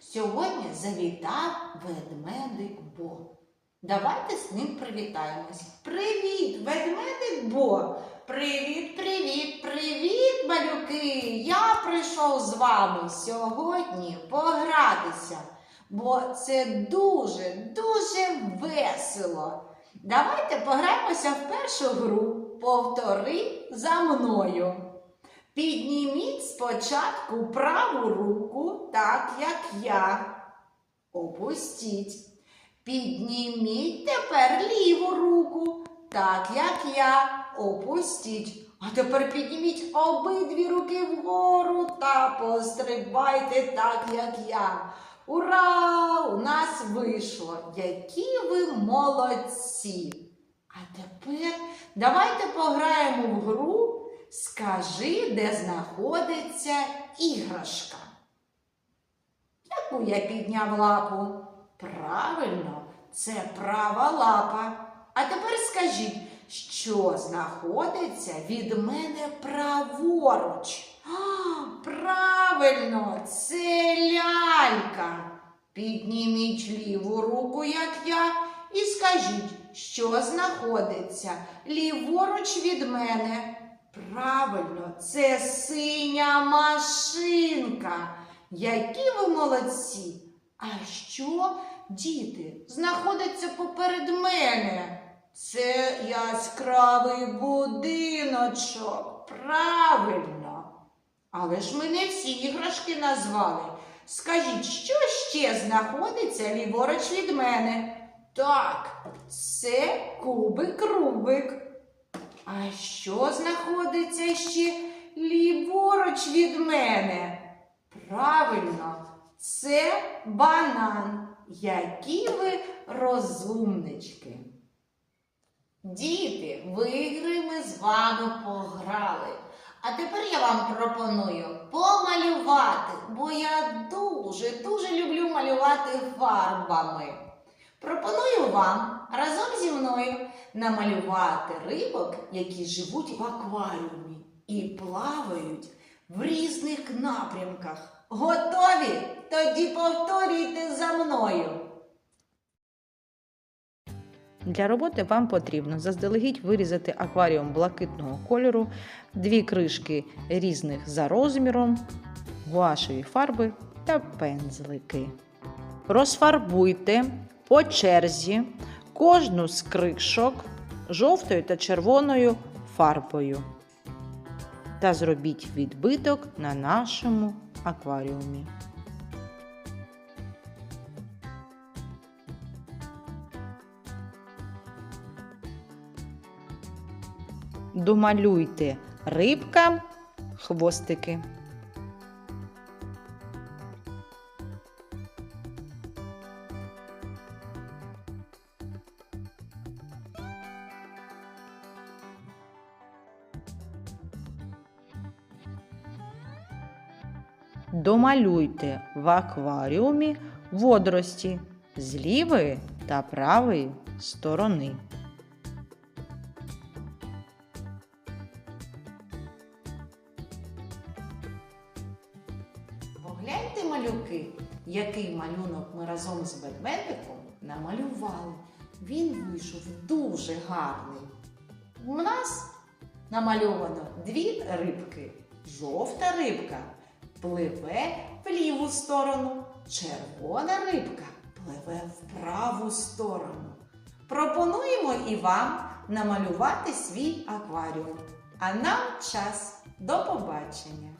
Сьогодні завітав ведмедик Бо. Давайте з ним привітаємось. Привіт, ведмедик Бо! Привіт, привіт, привіт, малюки! Я прийшов з вами сьогодні погратися, бо це дуже, дуже весело. Давайте пограємося в першу гру. Повтори за мною. Підніміть спочатку праву руку, так як я. Опустіть. Підніміть тепер ліву руку, так як я. Опустіть. А тепер підніміть обидві руки вгору та пострибайте так, як я. Ура! У нас вийшло! Які ви молодці! А тепер давайте пограємо в гру. Скажи, де знаходиться іграшка. Яку я підняв лапу? Правильно, це права лапа. А тепер скажіть, що знаходиться від мене праворуч? А, правильно, це лялька. Підніміть ліву руку, як я, і скажіть, що знаходиться ліворуч від мене. Правильно, це синя машинка. Які ви молодці! А що, діти, знаходиться поперед мене? Це яскравий будиночок. Правильно. Але ж ми не всі іграшки назвали. Скажіть, що ще знаходиться ліворуч від мене? Так, це кубик-рубик. Що знаходиться ще ліворуч від мене? Правильно, це банан. Які ви розумнички. Діти, в ігри ми з вами пограли. А тепер я вам пропоную помалювати, бо я дуже, дуже люблю малювати фарбами. Пропоную вам разом зі мною намалювати рибок, які живуть в акваріумі і плавають в різних напрямках. Готові? Тоді повторюйте за мною. Для роботи вам потрібно заздалегідь вирізати акваріум блакитного кольору, дві кришки різних за розміром, гуашеві фарби та пензлики. Розфарбуйте по черзі кожну з кришок жовтою та червоною фарбою та зробіть відбиток на нашому акваріумі. Домалюйте рибкам хвостики. Домалюйте в акваріумі водорості з лівої та правої сторони. Погляньте, малюки, який малюнок ми разом з ведмедиком намалювали. Він вийшов дуже гарний. У нас намальовано дві рибки. Жовта рибка пливе в ліву сторону, червона рибка пливе в праву сторону. Пропонуємо і вам намалювати свій акваріум. А нам час. До побачення!